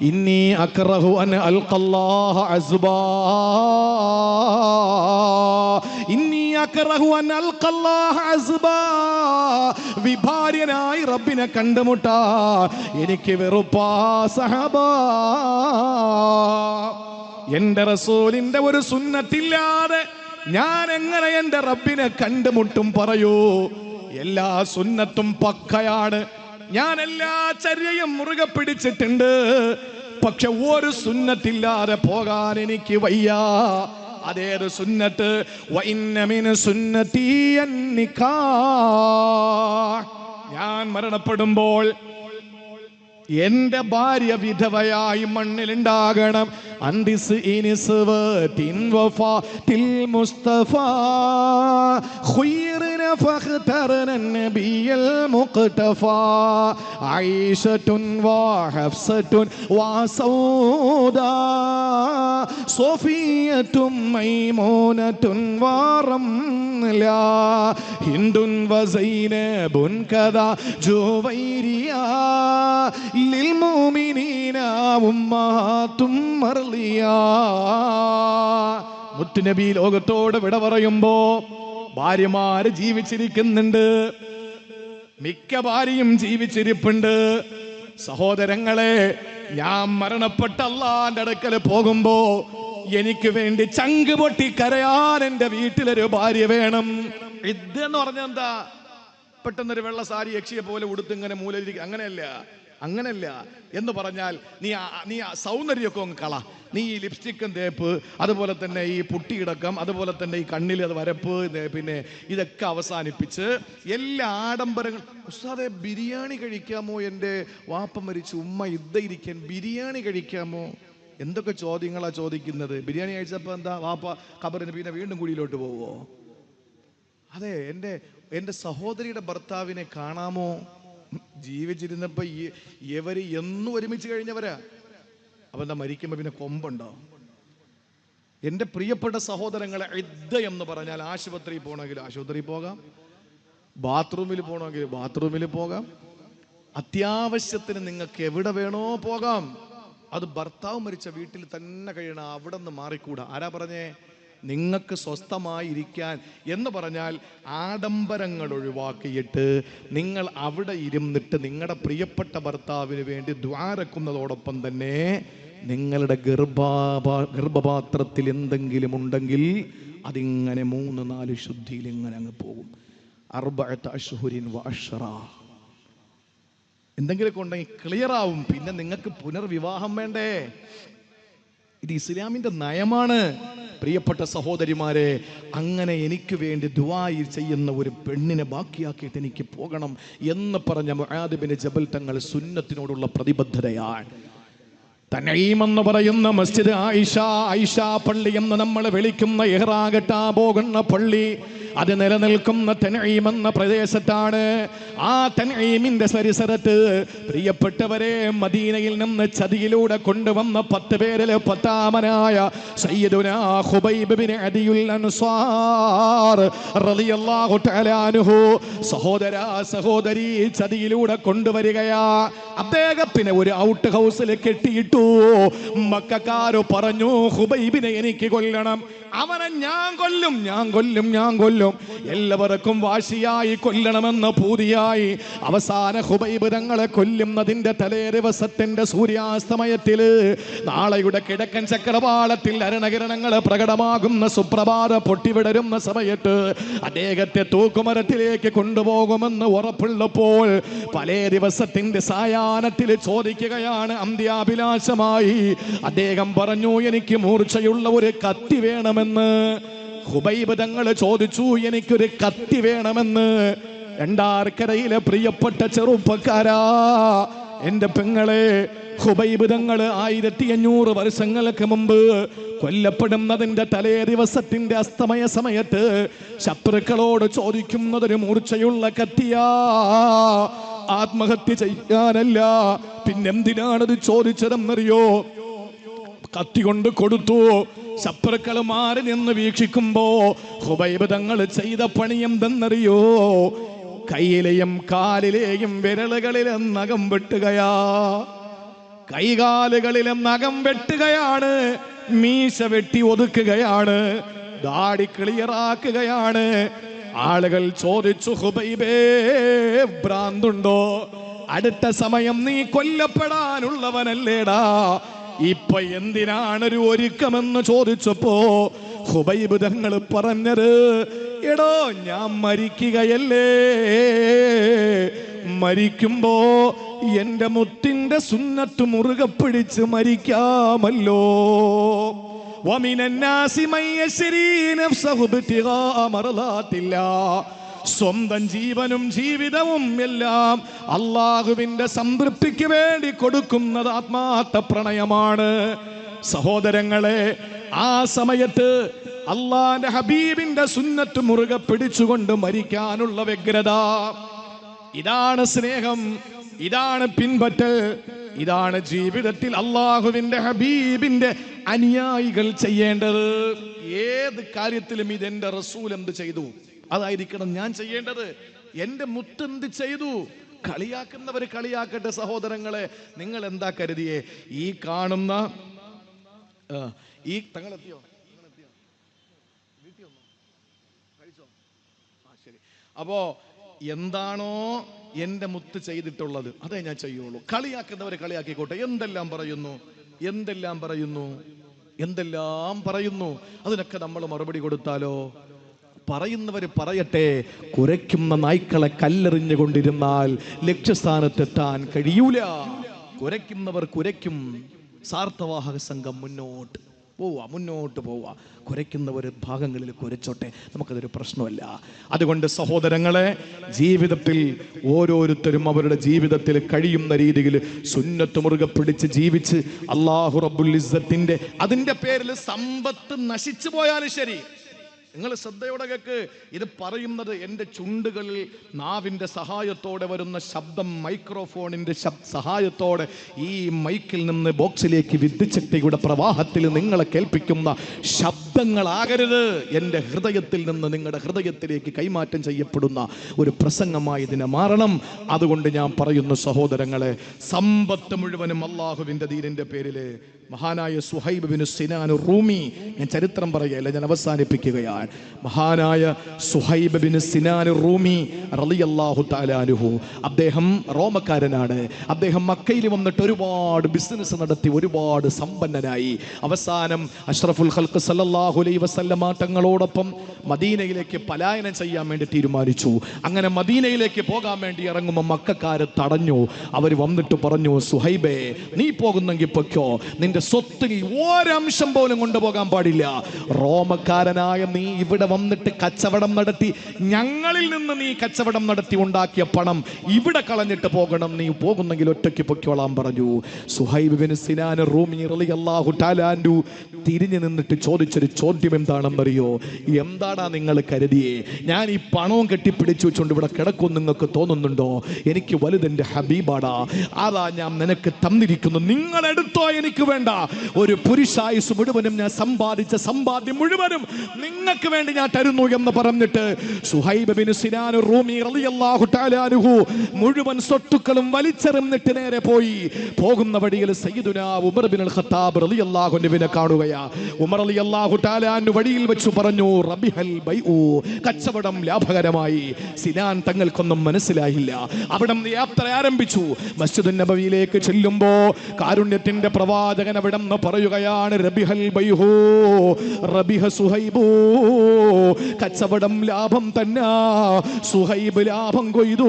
ഇന്നി അക്റഹു അൻ അൽഖല്ലാഹ അസ്ബാ. ഇന്നി അക്റഹു അൻ അൽഖല്ലാഹ അസ്ബാ. വിഭാര്യനായി റബ്ബിനെ കണ്ടുമുട്ടാ. എനിക്ക് വെറുപ്പാ സഹബാ. എന്റെ റസൂലിന്റെ ഒരു സുന്നത്തില്ലാതെ ഞാൻ എങ്ങനെ എന്റെ റബ്ബിനെ കണ്ടുമുട്ടും പറയൂ? എല്ലാ സുന്നത്തും പക്കയാണ്. ഞാൻ എല്ലാ ചര്യയും മുറുകെ പിടിച്ചിട്ടുണ്ട്. പക്ഷെ ഒരു സുന്നത്തില്ലാതെ പോകാൻ എനിക്ക് വയ്യ. അതേത് സുന്നത്ത്? നിക്കാഹ്. ഞാൻ മരണപ്പെടുമ്പോൾ എന്റെ ഭാര്യ വിധവയായി മണ്ണിലുണ്ടാകണം. അന്തിസ് ഇനിസ് വറംല ഹിന്ദുൻ ജുവൈരിയ ലിൽമുമിനീന ഉമ്മഹാത്തും മർലിയ മുത്തുനബി ലോകത്തോട് വിട പറയുമ്പോ ഭാര്യമാര് ജീവിച്ചിരിക്കുന്നുണ്ട്. മിക്ക ഭാര്യയും ജീവിച്ചിരിപ്പുണ്ട്. സഹോദരങ്ങളെ ഞാൻ മരണപ്പെട്ട അല്ലാന്റെ അടുക്കൽ പോകുമ്പോ എനിക്ക് വേണ്ടി ചങ്ക് പൊട്ടി കരയാൻ എന്റെ വീട്ടിലൊരു ഭാര്യ വേണം. ഇതെന്ന് പറഞ്ഞ എന്താ? പെട്ടെന്നൊരു വെള്ള സാരി യക്ഷിയെ പോലെ ഉടുത്തിങ്ങനെ മൂലയിരിക്കുക അങ്ങനെയല്ല. അങ്ങനെയല്ല എന്ന് പറഞ്ഞാൽ നീ നീ സൗന്ദര്യമൊക്കെ അങ്ങ് കള. നീ ഈ ലിപ്സ്റ്റിക്കും തേപ്പ് അതുപോലെ തന്നെ ഈ പുട്ടിയിടക്കം അതുപോലെ തന്നെ ഈ കണ്ണിൽ അത് വരപ്പ് പിന്നെ ഇതൊക്കെ അവസാനിപ്പിച്ച് എല്ലാ ആഡംബരങ്ങൾ ഉസ്താദെ ബിരിയാണി കഴിക്കാമോ എന്റെ വാപ്പ മരിച്ചു ഉമ്മ ഇരിക്കാൻ ബിരിയാണി കഴിക്കാമോ? എന്തൊക്കെ ചോദ്യങ്ങളാണ് ചോദിക്കുന്നത്? ബിരിയാണി കഴിച്ചപ്പോൾ എന്താ വാപ്പ ഖബറിന് പിന്നെ വീണ്ടും കുഴിയിലോട്ട് പോവോ അതെ എന്റെ എന്റെ സഹോദരിയുടെ ഭർത്താവിനെ കാണാമോ? ജീവിച്ചിരുന്നപ്പോ ഈ- എന്നും ഒരുമിച്ച് കഴിഞ്ഞവരാ. അപ്പൊ എന്താ മരിക്കുമ്പോ പിന്നെ കൊമ്പുണ്ടോ? എന്റെ പ്രിയപ്പെട്ട സഹോദരങ്ങളെ ഇദ്ദ എന്ന് പറഞ്ഞാൽ ആശുപത്രിയിൽ പോകണമെങ്കിൽ ആശുപത്രിയിൽ പോകാം ബാത്റൂമിൽ പോകണമെങ്കിൽ ബാത്റൂമിൽ പോകാം അത്യാവശ്യത്തിന് നിങ്ങൾക്ക് എവിടെ വേണോ പോകാം. അത് ഭർത്താവ് മരിച്ച വീട്ടിൽ തന്നെ കഴിയണം അവിടെ നിന്ന് മാറിക്കൂടാ. ആരാ പറഞ്ഞേ? നിങ്ങൾക്ക് സ്വസ്ഥമായിരിക്കാൻ എന്ന് പറഞ്ഞാൽ ആഡംബരങ്ങൾ ഒഴിവാക്കിയിട്ട് നിങ്ങൾ അവിടെ ഇരുന്നിട്ട് നിങ്ങളുടെ പ്രിയപ്പെട്ട ഭർത്താവിന് വേണ്ടി ദ്വാരക്കുന്നതോടൊപ്പം തന്നെ നിങ്ങളുടെ ഗർഭാപാ ഗർഭപാത്രത്തിൽ എന്തെങ്കിലും ഉണ്ടെങ്കിൽ അതിങ്ങനെ മൂന്ന് നാല് ശുദ്ധിയിൽ ഇങ്ങനെ അങ്ങ് പോകും. അർബഅത്ത് അഷ്ഹുരിൻ വാഷറ എന്തെങ്കിലുമൊക്കെ ഉണ്ടെങ്കിൽ ക്ലിയർ ആവും. പിന്നെ നിങ്ങൾക്ക് പുനർവിവാഹം വേണ്ടേ? ഇത് ഇസ്ലാമിന്റെ നയമാണ്. പ്രിയപ്പെട്ട സഹോദരിമാരെ അങ്ങനെ എനിക്ക് വേണ്ടി ദുബായി ചെയ്യുന്ന ഒരു പെണ്ണിനെ ബാക്കിയാക്കിയിട്ട് എനിക്ക് പോകണം എന്ന് പറഞ്ഞ മുഹാദിബിന്റെ ജബൽ തങ്ങൾ സുന്നത്തിനോടുള്ള പ്രതിബദ്ധതയാണ്. തനീം എന്ന് പറയുന്ന മസ്ജിദ് ആയിഷ ആയിഷ പള്ളി എന്ന് നമ്മൾ വിളിക്കുന്ന ഇഹ്റാകട്ടാ പോകുന്ന പള്ളി. അത് നിലനിൽക്കുന്ന തനീം എന്ന പ്രദേശത്താണ് ആ തനീമിന്റെ പരിസരത്ത് പ്രിയപ്പെട്ടവരെ മദീനയിൽ നിന്ന് ചതിയിലൂടെ കൊണ്ടുവന്ന പത്ത് പേരിൽ പത്താമനായ സയ്യിദുനാ ബിൻ അദിയുൽ അൻസാർ റളിയല്ലാഹു തആല അൻഹു. സഹോദര സഹോദരി ചതിയിലൂടെ കൊണ്ടുവരികയാ. അദ്ദേഹത്തിന് ഒരു ഔട്ട് ഹൗസിൽ കെട്ടിയിട്ടു. മക്കാര് പറഞ്ഞു ഹുബൈബിനെ എനിക്ക് കൊല്ലണം. അവനെ ഞാൻ കൊല്ലും ഞാൻ കൊല്ലും ഞാൻ കൊല്ലും. എല്ലാവർക്കും വാശിയായി കൊല്ലണമെന്ന് പൂതിയായി. അവസാന ഹുബൈബ് തങ്ങളെ കൊല്ലുന്നതിന്റെ തലേ ദിവസത്തിന്റെ സൂര്യാസ്തമയത്തിൽ നാളെയുടെ കിഴക്കൻ ചക്രവാളത്തിൽ അരണകിരണങ്ങൾ പ്രകടമാകുന്ന സുപ്രഭാത പൊട്ടിവിടരുന്ന സമയത്ത് അദ്ദേഹത്തെ തൂക്കുമരത്തിലേക്ക് കൊണ്ടുപോകുമെന്ന് ഉറപ്പുള്ളപ്പോൾ പല ദിവസത്തിന്റെ സായാഹ്നത്തിൽ ചോദിക്കുകയാണ് അന്ത്യാഭിലാഷമായി. അദ്ദേഹം പറഞ്ഞു എനിക്ക് മൂർച്ചയുള്ള ഒരു കത്തി വേണമെന്ന്. ഹുബൈബ് തങ്ങൾ ചോദിച്ചു എനിക്കൊരു കത്തി വേണമെന്ന്. രണ്ടാർക്കരയിലെ പ്രിയപ്പെട്ട ചെറുപ്പക്കാരാ എന്റെ പെങ്ങളെ ഹുബൈബ് തങ്ങൾ ആയിരത്തി അഞ്ഞൂറ് വർഷങ്ങൾക്ക് മുമ്പ് കൊല്ലപ്പെടുന്നതിന്റെ തലേ ദിവസത്തിന്റെ അസ്തമയ സമയത്ത് ശത്രുക്കളോട് ചോദിക്കുന്നതൊരു മൂർച്ചയുള്ള കത്തിയാ. ആത്മഹത്യ ചെയ്യാനല്ല പിന്നെന്തിനാണത് ചോദിച്ചതെന്നറിയോ? കത്തി കൊണ്ട് കൊടുത്തു. ശത്രുക്കൾ മാറി നിന്ന് വീക്ഷിക്കുമ്പോ ഹുബൈബ് തങ്ങൾ ചെയ്ത പണി എന്തെന്നറിയോ? കയ്യിലെയും കാലിലെയും വിരലുകളിലെ നഖം വെട്ടുകയാ. കൈകാലുകളിലെ നഖം വെട്ടുകയാണ്. മീശ വെട്ടി ഒതുക്കുകയാണ്. ദാടി ക്ലിയറാക്കുകയാണ്. ആളുകൾ ചോദിച്ചു ഹുബൈബേ ഭ്രാന്തുണ്ടോ? അടുത്ത സമയം നീ കൊല്ലപ്പെടാനുള്ളവനല്ലേടാ. ഇപ്പൊ എന്തിനാണൊരു ഒരുക്കമെന്ന് ചോദിച്ചപ്പോ ഹുബൈബ് തങ്ങൾ പറഞ്ഞത് എടോ ഞാൻ മരിക്കുകയല്ലേ മരിക്കുമ്പോ എന്റെ മുത്തിന്റെ സുന്നത്ത് മുറുകെ പിടിച്ച് മരിക്കാമല്ലോ ومن الناس من يشري نفسه ابتغاء مرضات الله സ്വന്തം ജീവനും ജീവിതവും എല്ലാം അള്ളാഹുവിന്റെ സംതൃപ്തിക്ക് വേണ്ടി കൊടുക്കുന്നത് ആത്മാർത്ഥ പ്രണയമാണ്. സഹോദരങ്ങളെ ആ സമയത്ത് അള്ളാന്റെ ഹബീബിന്റെ സുന്നത്ത് മുറുകെ പിടിച്ചുകൊണ്ട് മരിക്കാനുള്ള വ്യഗ്രത. ഇതാണ് സ്നേഹം ഇതാണ് പിൻപറ്റൽ ഇതാണ് ജീവിതത്തിൽ അള്ളാഹുവിന്റെ ഹബീബിന്റെ അനുയായികൾ ചെയ്യേണ്ടത്. ഏത് കാര്യത്തിലും ഇതെന്റെ റസൂൽ എന്ത് ചെയ്തു? അതായിരിക്കണം ഞാൻ ചെയ്യേണ്ടത്. എന്റെ മുത്തെന്ത് ചെയ്തു? കളിയാക്കുന്നവര് കളിയാക്കട്ടെ സഹോദരങ്ങളെ. നിങ്ങൾ എന്താ കരുതിയേ? ഈ കാണുന്ന ഈ തങ്ങളെത്തിയോ? അപ്പോ എന്താണോ എന്റെ മുത്ത് ചെയ്തിട്ടുള്ളത് അതേ ഞാൻ ചെയ്യുള്ളൂ. കളിയാക്കുന്നവരെ കളിയാക്കിക്കോട്ടെ. എന്തെല്ലാം പറയുന്നു? എന്തെല്ലാം പറയുന്നു? എന്തെല്ലാം പറയുന്നു? അതിനൊക്കെ നമ്മൾ മറുപടി കൊടുത്താലോ? പറയുന്നവര് പറയട്ടെ കുരയ്ക്കുന്ന നായ്ക്കളെ കല്ലെറിഞ്ഞു കൊണ്ടിരുന്നാൽ ലക്ഷ്യസ്ഥാനത്തെത്താൻ കഴിയൂല. കുരയ്ക്കുന്നവർ കുരയ്ക്കും സാർത്ഥവാഹക സംഘം മുന്നോട്ട് പോവാ മുന്നോട്ട് പോവുക കുരയ്ക്കുന്നവർ ഭാഗങ്ങളിൽ കുരച്ചോട്ടെ നമുക്കതൊരു പ്രശ്നമല്ല. അതുകൊണ്ട് സഹോദരങ്ങളെ ജീവിതത്തിൽ ഓരോരുത്തരും അവരുടെ ജീവിതത്തിൽ കഴിയുന്ന രീതിയിൽ സുന്നത്ത് മുറുകെ പിടിച്ച് ജീവിച്ച് അള്ളാഹു റബ്ബുൽ ഇസ്സത്തിന്റെ അതിന്റെ പേരിൽ സമ്പത്ത് നശിച്ചു പോയാലും ശരി. നിങ്ങൾ ശ്രദ്ധയോടെ കേക്ക്. ഇത് പറയുന്നത് എന്റെ ചുണ്ടുകളിൽ നാവിന്റെ സഹായത്തോടെ വരുന്ന ശബ്ദം മൈക്രോഫോണിന്റെ സഹായത്തോടെ ഈ മൈക്കിൽ നിന്ന് ബോക്സിലേക്ക് വിദ്യുച്ഛക്തിയുടെ പ്രവാഹത്തിൽ നിങ്ങളെ കേൾപ്പിക്കുന്ന ശബ്ദങ്ങളാകരുത്. എന്റെ ഹൃദയത്തിൽ നിന്ന് നിങ്ങളുടെ ഹൃദയത്തിലേക്ക് കൈമാറ്റം ചെയ്യപ്പെടുന്ന ഒരു പ്രസംഗമായി ഇതിനെ മാറണം. അതുകൊണ്ട് ഞാൻ പറയുന്ന സഹോദരങ്ങളെ സമ്പത്ത് മുഴുവനും അള്ളാഹുവിന്റെ ദീനിന്റെ പേരിൽ മഹാനായ സുഹൈബ് ബിനു സിനാനു റൂമി ഞാൻ ചരിത്രം പറയുകയല്ല ഞാൻ അവസാനിപ്പിക്കുകയാണ്. മഹാനായ സുഹൈബ് ബിൻ സിനാൻ റൂമി റളിയല്ലാഹു താലാനുഹു അദ്ദേഹം റോമക്കാരനാണ്. അദ്ദേഹം മക്കയിൽ വന്നിട്ട് ഒരുപാട് ബിസിനസ് നടത്തി ഒരുപാട് സമ്പന്നനായി. അവസാനം അഷ്റഫുൽ ഹൽക്ക് സല്ലല്ലാഹു അലൈഹി വസല്ലമ മദീനയിലേക്ക് പലായനം ചെയ്യാൻ വേണ്ടി തീരുമാനിച്ചു. അങ്ങനെ മദീനയിലേക്ക് പോകാൻ വേണ്ടി ഇറങ്ങുമ്പോൾ മക്കാര് തടഞ്ഞു. അവർ വന്നിട്ട് പറഞ്ഞു സുഹൈബേ നീ പോകുന്നെങ്കിൽ പൊയ്ക്കോ. നിന്റെ സ്വത്തിൽ ഒരംശം പോലും കൊണ്ടുപോകാൻ പാടില്ല. റോമക്കാരനായ നീ ഇവിടെ വന്നിട്ട് കച്ചവടം നടത്തി ഞങ്ങളിൽ നിന്ന് നീ കച്ചവടം നടത്തി ഉണ്ടാക്കിയ പണം ഇവിടെ കളഞ്ഞിട്ട് പോകണം. നീ പോകുന്നെങ്കിൽ ഒറ്റയ്ക്ക് പൊയ്ക്കോളാൻ പറഞ്ഞു. സുഹൈബ് ബിൻ സിനാൻ റൂമി റളിയല്ലാഹു ടാലാൻഡു തിരിഞ്ഞു നിന്നിട്ട് ചോദിച്ചൊരു ചോദ്യം എന്താണെന്നറിയോ? എന്താടാ നിങ്ങൾ കരുതിയേ? ഞാൻ ഈ പണവും കെട്ടിപ്പിടിച്ചു വെച്ചുകൊണ്ട് ഇവിടെ കിടക്കും നിങ്ങൾക്ക് തോന്നുന്നുണ്ടോ? എനിക്ക് വലുതെന്റെ ഹബീബാടാ. അതാ ഞാൻ നിനക്ക് തന്നിരിക്കുന്നു. നിങ്ങൾ എടുത്തോ എനിക്ക് വേണ്ട. ഒരു പുരുഷായുസ് മുഴുവനും ഞാൻ സമ്പാദിച്ച സമ്പാദ്യം മുഴുവനും നിങ്ങൾക്ക് വേണ്ടി ഞാൻ തരുന്നു എന്ന് പറഞ്ഞിട്ട് സുഹൈബ് റൂമി റളിയല്ലാഹു മുഴുവൻ സ്വത്തുക്കളും വലിച്ചെറിഞ്ഞിട്ട് നേരെ പോയി. പോകുന്ന വഴിയിൽ സയ്യിദുനാ ഉമർ ഖത്താബ് റളിയല്ലാഹു കാണുകയാ. ഉമർ റളിയല്ലാഹു വഴിയിൽ വെച്ച് പറഞ്ഞു റബിഹൽ ബൈഉ. കച്ചവടം ലാഭകരമായി. സിനാൻ തങ്ങൾക്കൊന്നും മനസ്സിലായില്ല. അവിടെ യാത്ര ആരംഭിച്ചു. മസ്ജിദ് നബവിയിലേക്ക് ചെല്ലുമ്പോ കാരുണ്യത്തിന്റെ പ്രവാചകൻ അവിടെ നിന്ന് പറയുകയാണ് റബിഹൽ ബൈഹു റബിഹ സുഹൈബു. കച്ചവടം ലാഭം തന്നെ. സുഹൈബ് ലാഭം കൊയ്തു.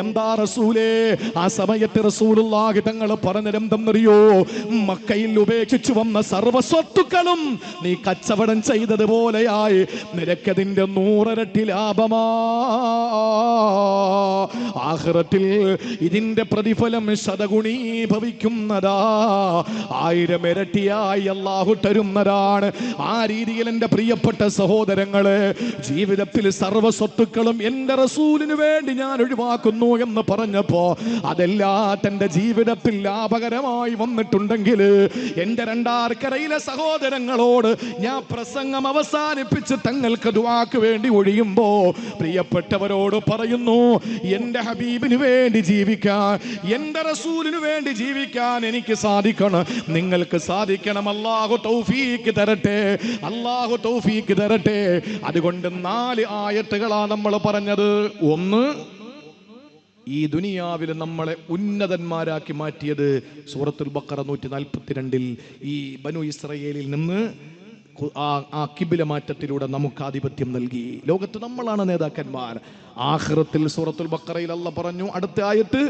എന്താ റസൂലേ? ആ സമയത്ത് റസൂലുള്ളാഹി തങ്ങൾ പറഞ്ഞതെന്തെന്നറിയോ മക്കയിൽ ഉപേക്ഷിച്ചു വന്ന സർവസ്വത്തുക്കളും നീ കച്ചവടം ചെയ്തതുപോലെയായി. നിരക്കതിന്റെ നൂറരട്ടി ലാഭമാ. ആഹ്റത്തിൽ ഇതിന്റെ പ്രതിഫലം ശതഗുണീഭവിക്കുന്നതാ ആയിരം ഇരട്ടിയായി അള്ളാഹു തരുന്നതാണ്. ആ രീതിയിൽ എന്റെ പ്രിയപ്പെട്ട സഹോദരങ്ങളെ ജീവിതത്തിൽ സർവ സ്വത്തുക്കളും എന്റെ റസൂലിന് വേണ്ടി ഞാൻ ഒഴിവാക്കുന്നു എന്ന് പറഞ്ഞപ്പോ അതെല്ലാം തന്റെ ജീവിതത്തിൽ ലാഭകരമായി വന്നിട്ടുണ്ടെങ്കിൽ എന്റെ രണ്ടാർക്കരയിലെ സഹോദരങ്ങളോട് ഞാൻ പ്രസംഗം അവസാനിപ്പിച്ച് തങ്ങൾക്ക് ദുവാക്ക് വേണ്ടി ഒഴിയുമ്പോ പ്രിയപ്പെട്ടവരോട് പറയുന്നു എന്റെ ഹബീബിന് വേണ്ടി ജീവിക്കാൻ എന്റെ റസൂലിന് വേണ്ടി ജീവിക്കാൻ എനിക്ക് സാധിക്കണം. നിങ്ങൾക്ക് സാധിക്കണം. അള്ളാഹു തൗഫീക്ക് തരട്ടെ. അള്ളാഹു തൗഫീക്ക് തരട്ടെ. അതുകൊണ്ട് നാല് ആയത്തുകളാണ് നമ്മൾ പറഞ്ഞത്. ഒന്ന് ഈ ദുനിയാവിൽ നമ്മളെ ഉന്നതന്മാരാക്കി മാറ്റിയത് സൂറത്തുൽ ബക്കറ നൂറ്റി നാൽപ്പത്തിരണ്ടിൽ ഈ ബനു ഇസ്രയേലിൽ നിന്ന് ആ കിബില മാറ്റത്തിലൂടെ നമുക്ക് ആധിപത്യം നൽകി. ലോകത്ത് നമ്മളാണ് നേതാക്കന്മാർ. ആഹ്റത്തിൽ സൂറത്തുൽ ബക്കറയിൽ അല്ല പറഞ്ഞു അടുത്ത ആയത്ത്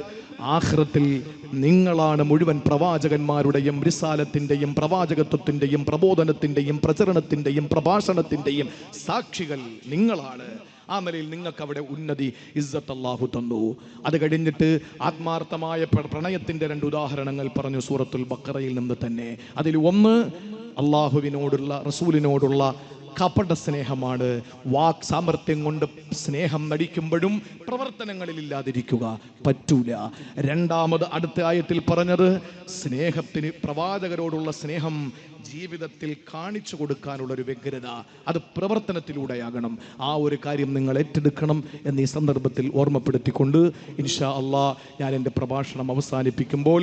ആഹ്റത്തിൽ നിങ്ങളാണ് മുഴുവൻ പ്രവാചകന്മാരുടെയും റിസാലത്തിന്റെയും പ്രവാചകത്വത്തിന്റെയും പ്രബോധനത്തിന്റെയും പ്രചരണത്തിന്റെയും പ്രഭാഷണത്തിന്റെയും സാക്ഷികൾ നിങ്ങളാണ്. ആ നിലയിൽ നിങ്ങൾക്ക് അവിടെ ഉന്നതി ഇസ്സത്ത് അള്ളാഹു തന്നു. അത് കഴിഞ്ഞിട്ട് ആത്മാർത്ഥമായ പ്രണയത്തിന്റെ രണ്ട് ഉദാഹരണങ്ങൾ പറഞ്ഞു സൂറത്തുൽ ബക്കറയിൽ നിന്ന് തന്നെ. അതിൽ ഒന്ന് അള്ളാഹുവിനോടുള്ള റസൂലിനോടുള്ള കപട സ്നേഹമാണ്. വാക് സാമർത്ഥ്യം കൊണ്ട് സ്നേഹം നടിക്കുമ്പോഴും പ്രവർത്തനങ്ങളിൽ ഇല്ലാതിരിക്കുക പറ്റൂല. രണ്ടാമത് അടുത്ത ആയത്തിൽ പറഞ്ഞത് സ്നേഹത്തിന് പ്രവാചകരോടുള്ള സ്നേഹം ജീവിതത്തിൽ കാണിച്ചു കൊടുക്കാനുള്ള ഒരു വ്യഗ്രത. അത് പ്രവർത്തനത്തിലൂടെയാകണം. ആ ഒരു കാര്യം നിങ്ങൾ ഏറ്റെടുക്കണം എന്നീ സന്ദർഭത്തിൽ ഓർമ്മപ്പെടുത്തിക്കൊണ്ട് ഇൻഷാ അള്ളാ ഞാൻ എന്റെ പ്രഭാഷണം അവസാനിപ്പിക്കുമ്പോൾ